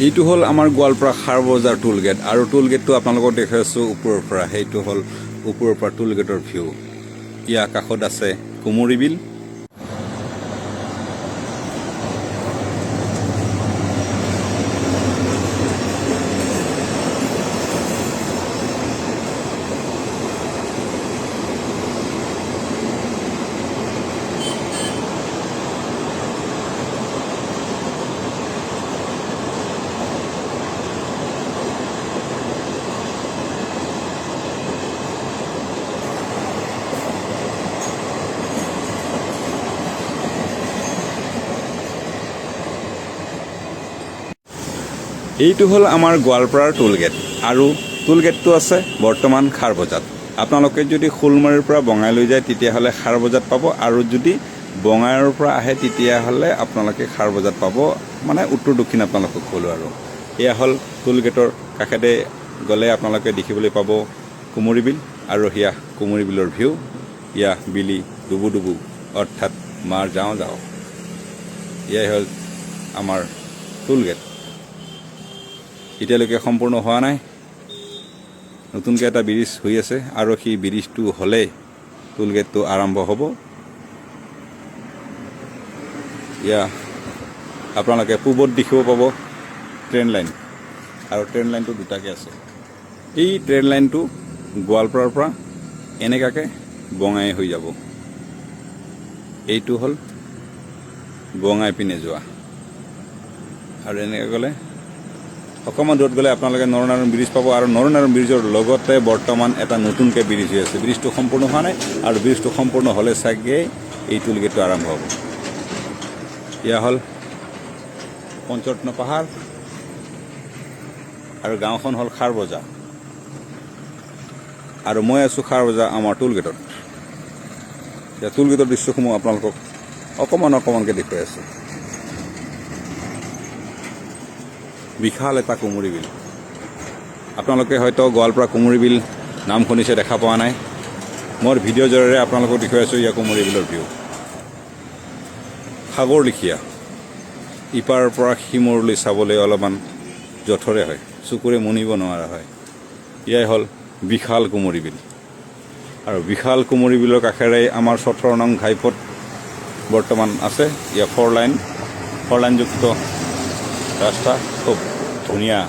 এইটো হ'ল আমাৰ গোৱালপাৰা খাৰ বজাৰ টোল গেট আৰু টোল গেটটো আপোনালোকক দেখুৱাই আছোঁ ওপৰৰ পৰা। সেইটো হ'ল ওপৰৰ পৰা টোল গেটৰ ভিউ ইয়াৰ কাষত আছে কুমুৰী বিল। এইটো হ'ল আমাৰ গোৱালপাৰাৰ টোল গেট আৰু টোল গেটটো আছে বৰ্তমান খাৰ বজাত। আপোনালোকে যদি শোলমাৰীৰ পৰা বঙাইলৈ যায়, তেতিয়াহ'লে খাৰ বজাত পাব। আৰু যদি বঙাইৰ পৰা আহে, তেতিয়াহ'লে আপোনালোকে খাৰ বজাত পাব। মানে উত্তৰ দক্ষিণ আপোনালোকক ক'লোঁ আৰু। এয়া হ'ল টোল গেটৰ কাষেৰে গ'লে আপোনালোকে দেখিবলৈ পাব কুমৰী বিল। আৰু সেয়া কুমৰী বিলৰ ভিউ। ইয়া বিলি ডুবু ডুবু, অৰ্থাৎ মাৰ যাওঁ যাওঁ। এয়াই হ'ল আমাৰ টোল গেট এতিয়ালৈকে সম্পূৰ্ণ হোৱা নাই। নতুনকৈ এটা ব্ৰিজ হৈ আছে। আৰু সেই ব্ৰিজটো হ'লে টোল গেটটো আৰম্ভ হ'ব। ইয়া, আপোনালোকে পূবত দেখিব পাব ট্ৰেইন লাইন আৰু ট্ৰেইন লাইনটো দুটাকৈ আছে। এই ট্ৰেইন লাইনটো গোৱালপাৰাৰ পৰা এনেকুৱাকৈ বঙাই হৈ যাব। এইটো হ'ল বঙাই পিনে যোৱা। আৰু এনেকৈ গ'লে অকণমান দূৰত গ'লে আপোনালোকে নৰনাৰায়ণ ব্ৰিজ পাব আৰু নৰনাৰায়ণ ব্ৰিজৰ লগতে বৰ্তমান এটা নতুনকৈ ব্ৰিজ হৈ আছে। ব্ৰিজটো সম্পূৰ্ণ হোৱা নাই আৰু ব্ৰিজটো সম্পূৰ্ণ হ'লে চাগে এই টোল গেটটো আৰম্ভ হ'ব। এয়া হ'ল পঞ্চৰত্ন পাহাৰ আৰু গাঁওখন হ'ল খাৰ বজাৰ আৰু মই আছোঁ খাৰ বজাৰ আমাৰ টোল গেটত এতিয়া টোল গেটৰ দৃশ্যসমূহ আপোনালোকক অকণমান অকণমানকৈ দেখুৱাই আছোঁ। বিশাল এটা কুমুৰী বিল। আপোনালোকে হয়তো গোৱালপাৰা কুমুৰী বিল নাম শুনিছে, দেখা পোৱা নাই। মোৰ ভিডিঅ'ৰ জৰিয়তে আপোনালোকক দেখুৱাই আছোঁ ইয়াৰ কুমুৰী বিলৰ ভিউ। সাগৰ লিখীয়া। ইপাৰৰ পৰা সিমূৰলৈ চাবলৈ অলপমান জঠৰে হয়, চকুৰে মনিব নোৱাৰা হয়। এয়াই হ'ল বিশাল কুমৰী বিল। আৰু বিশাল কুমৰী বিলৰ কাষেৰে আমাৰ চঠৰ নং ঘাইপথ বৰ্তমান আছে, ইয়াৰ ফ'ৰ লাইন। ফ'ৰ লাইনযুক্ত ৰাস্তা, খুব ধুনীয়া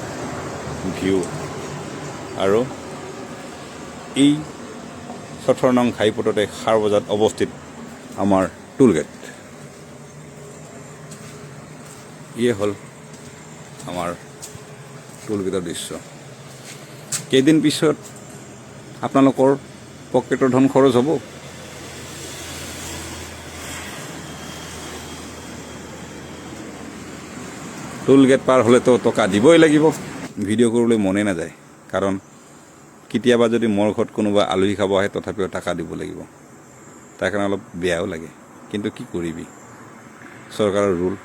ভিউ। আৰু এই চঠৰ নং ঘাইপথতে সাৰ বজাত অৱস্থিত আমাৰ টোল গেট ইয়ে হ'ল আমাৰ টোল গেটৰ দৃশ্য। কেইদিন পিছত আপোনালোকৰ পকেটৰ ধন খৰচ হ'ব? টোল গেট পাৰ হ'লেতো টকা দিবই লাগিব। ভিডিঅ' কৰিবলৈ মনে নাযায়। কাৰণ কেতিয়াবা যদি মোৰ ঘৰত কোনোবা আলহী খাব আহে, তথাপিও টাকা দিব লাগিব। তাৰ কাৰণে অলপ বেয়াও লাগে। কিন্তু কি কৰিবি? চৰকাৰৰ ৰুল